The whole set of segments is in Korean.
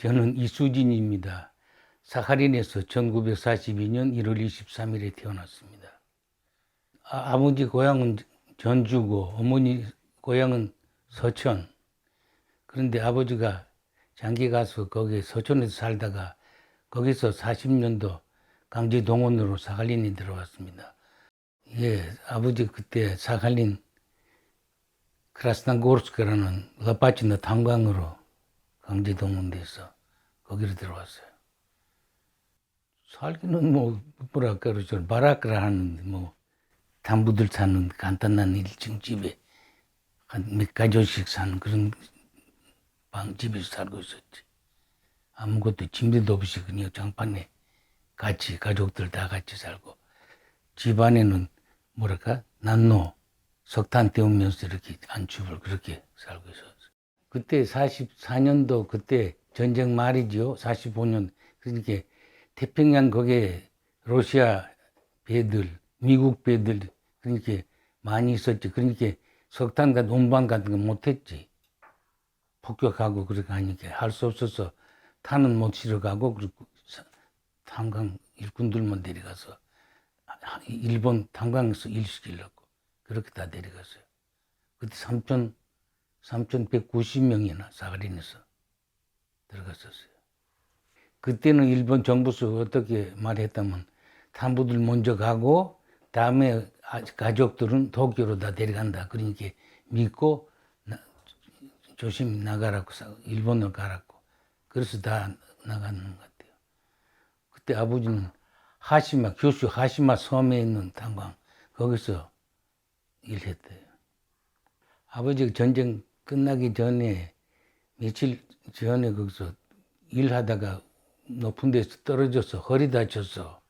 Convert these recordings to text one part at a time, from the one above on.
저는 이수진입니다. 사하린에서 1942년 1월 23일에 태어났습니다. 아, 버지 고향은 전주고 어머니 고향은 서천. 그런데 아버지가 장기 가서 거기 서천에서 살다가 거기서 40년도 강제 동원으로 사할린에 들어왔습니다. 예, 아버지 그때 사할린 크라스나고르스크라는 러파치노 탄광으로 강제 동원돼서 거기로 들어왔어요. 살기는 뭐 뭐랄까 그러죠 바라크라 하는 뭐 담부들 사는 간단한 일층 집에 한 몇 가족씩 사는 그런 방집에서 살고 있었지. 아무것도 침대도 없이 그냥 장판에 같이 가족들 다 같이 살고 집안에는 뭐랄까 난로 석탄 때우면서 이렇게 안축을 그렇게 살고 있었어. 그때 44년도 그때 전쟁 말이죠. 45년 그러니까 태평양 거기에 러시아 배들, 미국 배들 그러니까 많이 있었지. 그러니까 석탄과 논방 같은 거 못했지. 폭격하고 그렇게 하니까 할 수 없어서 탄은 못 실어 가고 그리고 사- 탄광 일꾼들만 데려가서 일본 탄광에서 일 시키려고 그렇게 다 데려갔어요. 그때 3천 3,190명이나 사가린에서 들어갔었어요. 그때는 일본 정부에서 어떻게 말했다면 탄부들 먼저 가고 다음에 아- 가족들은 도쿄로 다 데려간다. 그러니까 믿고 나- 조심히 나가라고 사- 일본으로 가라고. 그래서 다 나가는 것 같아요. 그때 아버지는 하시마 교수 하시마 섬에 있는 탄광 거기서 일했대요. 아버지가 전쟁 끝나기 전에 며칠 전에 거기서 일하다가 높은 데서 떨어져서 허리 다쳐서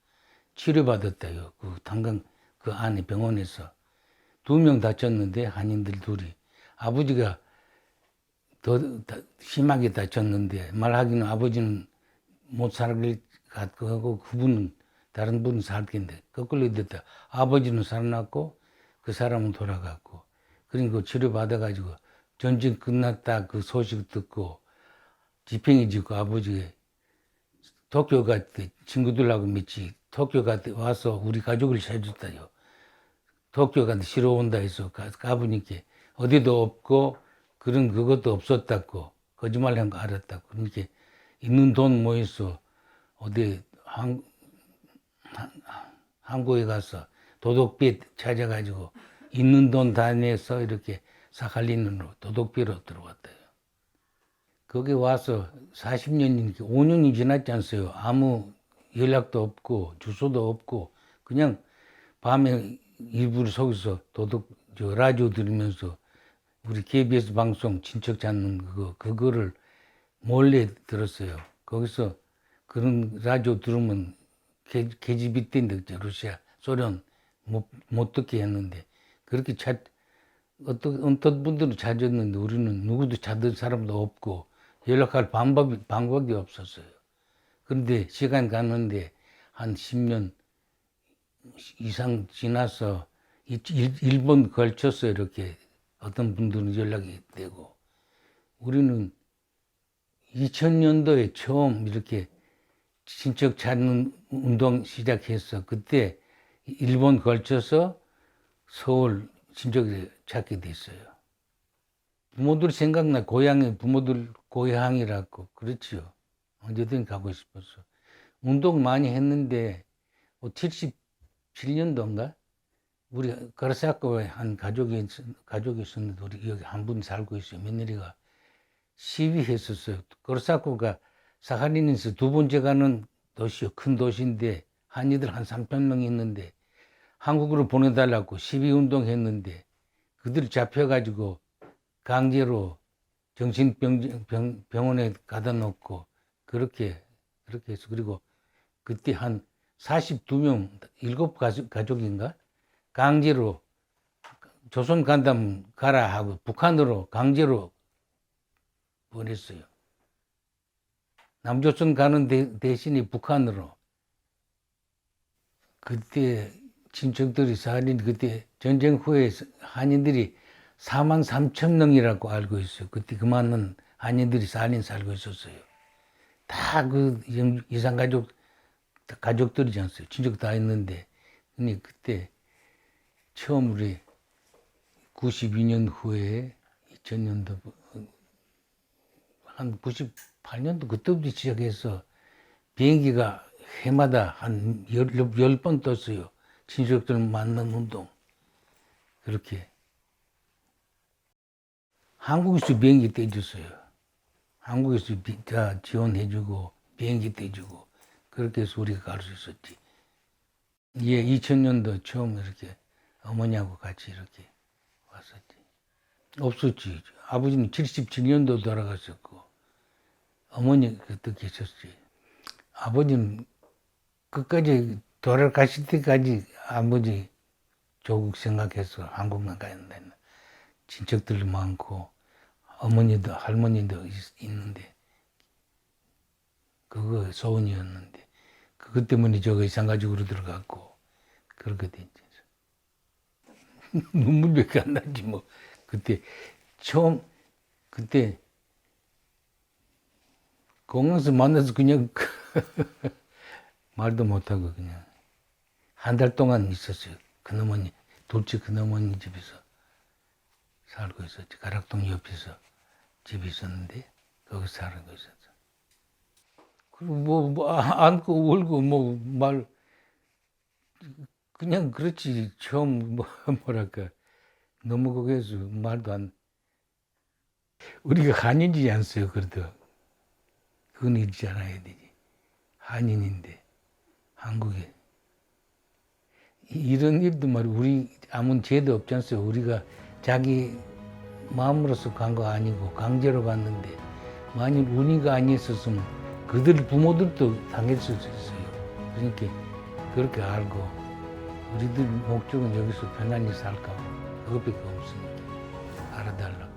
치료받았대요. 그 탄광 그 안에 병원에서 두 명 다쳤는데 한인들 둘이 아버지가 더 다- 심하게 다쳤는데 말하기는 아버지는 못 살길 같고 하고 그분은 다른 분은 살겠는데 거꾸로 됐다. 아버지는 살아났고 그 사람은 돌아갔고 그러니까 치료 받아가지고 전쟁 끝났다 그 소식 듣고 지팽이 짓고 아버지가 도쿄 갔대 친구들하고 같이 도쿄 갔대 와서 우리 가족을 찾았다요. 도쿄 갔는데 쉬러 온다 해서 가, 가보니까 어디도 없고 그런 그것도 없었다고 거짓말 한 거 알았다고 그러니까 있는 돈 모여서 어디 한, 한, 한국에 가서 도덕비 찾아가지고 있는 돈 다 내서 이렇게 사칼린으로 도덕비로 들어왔대요. 거기 와서 40년이니까 5년이 지났지 않어요. 아무 연락도 없고 주소도 없고 그냥 밤에 일부러 속에서 도덕 저 라디오 들으면서 우리 KBS 방송 친척 찾는 그거 그거를 몰래 들었어요. 거기서 그런 라디오 들으면 개, 계집이 뛴다 러시아 소련 못, 못 듣게 했는데 그렇게 찾 어떤 어떤 분들은 찾았는데 우리는 누구도 찾은 사람도 없고 연락할 방법이 방법이 없었어요. 그런데 시간 갔는데 한 10년 이상 지나서 일본 걸쳐서 이렇게 어떤 분들은 연락이 되고 우리는 2000년도에 처음 이렇게 친척 찾는 운동 시작해서 그때 일본 걸쳐서 서울 친척을 찾게 됐어요. 부모들 생각나 고향이 부모들 고향이라고 그렇지요. 언제든 가고 싶어서 운동 많이 했는데 뭐 77년도인가 우리 가르사코에 한 가족이 있- 가족이 있었는데 우리 여기 한 분 살고 있어요. 며느리가 시위했었어요. 가르사코가 사하린에서 두 번째 가는 도시요. 큰 도시인데 한이들 한 3천 명 있는데 한국으로 보내달라고 시위 운동했는데 그들 잡혀가지고 강제로 정신병 병, 병원에 가다 놓고 그렇게 그렇게 해서 그리고 그때 한 42명 일곱 가족, 가족인가 강제로 조선 간다면 가라 하고 북한으로 강제로 보냈어요. 남조선 가는 대, 대신에 북한으로 그때 친척들이 살인 그때 전쟁 후에 한인들이 4만 3천 명이라고 알고 있어요. 그때 그 많은 한인들이 살인 살고 있었어요. 다 그 이상 가족 다 가족들이지 않어요. 친척 다 있는데 근데 그때 처음 우리 92년 후에 2000년도 한 98년도 그때부터 시작해서 비행기가 해마다 한 열, 열번 떴어요. 친척들 만난 운동. 그렇게. 한국에서 비행기 떼줬어요. 한국에서 비, 다 지원해주고, 비행기 떼주고, 그렇게 해서 우리가 있었지. 예, 2000년도 처음 이렇게 어머니하고 같이 이렇게 왔었지. 없었지. 아버지는 77년도 돌아가셨고, 어머니 그때 계셨지. 아버지는 끝까지 돌아가실 때까지 아버지 조국 생각해서 한국만 가야 된다. 친척들도 많고, 어머니도 할머니도 있- 있는데, 그거 소원이었는데, 그것 때문에 저거 이상가족으로 들어갔고, 그렇게 됐지. 눈물밖에 안 나지, 뭐. 그때, 처음, 그때, 공항에서 만나서 그냥 말도 못하고 그냥 한 달 동안 있었어요. 그놈은 둘째 그놈은 집에서 살고 있었지. 가락동 옆에서 집이 있었는데 거기서 살고 있었어. 그리고 뭐, 뭐 아, 안고 울고 뭐 말 그냥 그렇지 처음 뭐 뭐랄까 너무 거기에서 말도 안 우리가 한인이지 않어요 그래도 그건 잊지 않아야 되지. 한인인데, 한국에. 이- 이런 일도 말 우리 아무 죄도 없지 않어요. 우리가 자기 마음으로서 간 거 아니고 강제로 갔는데, 만일 운이가 아니었었으면 그들 부모들도 당했을 수 있어요. 그러니까 그렇게 알고, 우리들 목적은 여기서 편안히 살까. 그것밖에 없으니까. 알아달라고.